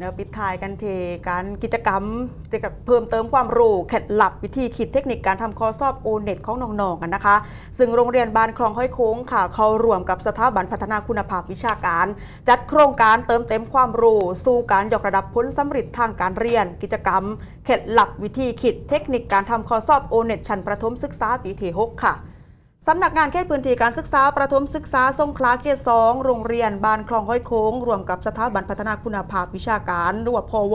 เดี๋ยวปิดท้ายกันเทการกิจกรรมเกี่ยวกับเพิ่มเติมความรู้เคล็ดลับวิธีคิดเทคนิคการทำข้อสอบโอเน็ตของน้องๆกันนะคะ ซึ่งโรงเรียนบ้านคลองห้อยโค้งค่ะ เขาร่วมกับสถาบันพัฒนาคุณภาพวิชาการ จัดโครงการเติมเต็มความรู้สู่การยกระดับพ้นสำเร็จทางการเรียน กิจกรรมเคล็ดลับวิธีคิดเทคนิคการทำข้อสอบโอเน็ตชั้นประถมศึกษาปีที่6ค่ะ สำนักงานเขตพื้นที่การศึกษาประถมศึกษาสงขลาเขตสองโรงเรียนบ้านคลองห้อยโค้ง รวมกับสถาบันพัฒนาคุณภาพวิชาการหรือว่าพอว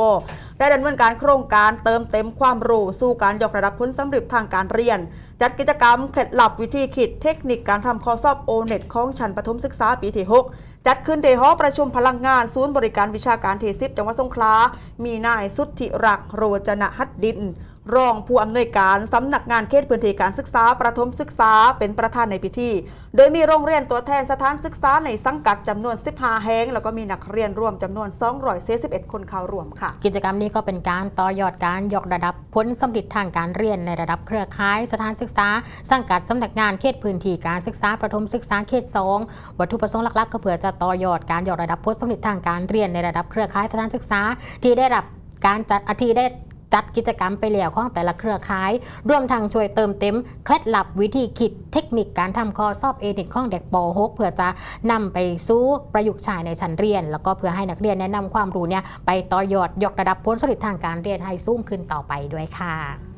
ได้ดำเนินการโครงการเติมเต็มความรู้สู่การยกระดับพ้นสำเร็จทางการเรียน จัดกิจกรรมเคล็ดลับวิธีคิดเทคนิคการทำข้อสอบโอเน็ตของชั้นประถมศึกษาปีที่ 6 จัดขึ้นที่หอประชุมพลังงานศูนย์บริการวิชาการเทสิบจังหวัดสงขลา มีนายสุทธิรักโรจนะหัดดิน รองผู้อำนวยการสำนักงานเขตพื้นที่การศึกษาประถมศึกษาเป็นประธานในพิธี โดยมีโรงเรียนตัวแทนสถานศึกษาในสังกัดจำนวน 15 แห่งแล้วก็มีนักเรียนรวมจำนวน 241 คนเข้าร่วมค่ะ กิจกรรมนี้ก็เป็นการต่อยอดการยกระดับผลสำเร็จทางการเรียนในระดับเครือข่ายสถานศึกษา สังกัดสำนักงานเขตพื้นที่การศึกษาประถมศึกษาเขต 2 วัตถุประสงค์หลักๆ ก็เพื่อจะต่อยอดการยกระดับผลสำเร็จทางการเรียนในระดับเครือข่ายสถานศึกษาที่ได้รับการจัดอาที่ได้ จัดกิจกรรมไปแล้วของแต่ละเครือข่ายรวมทั้งช่วยเติมเต็มเคล็ดลับวิธีคิดเทคนิคการทำข้อสอบเอเน็ตของเด็กป .6 เพื่อจะนำไปสู้ประยุกต์ใช้ในชั้นเรียน แล้วก็เพื่อให้นักเรียนแนะนำความรู้เนี่ยไปต่อยอดยกระดับผลสำเร็จทางการเรียนให้สูงขึ้นต่อไปด้วยค่ะ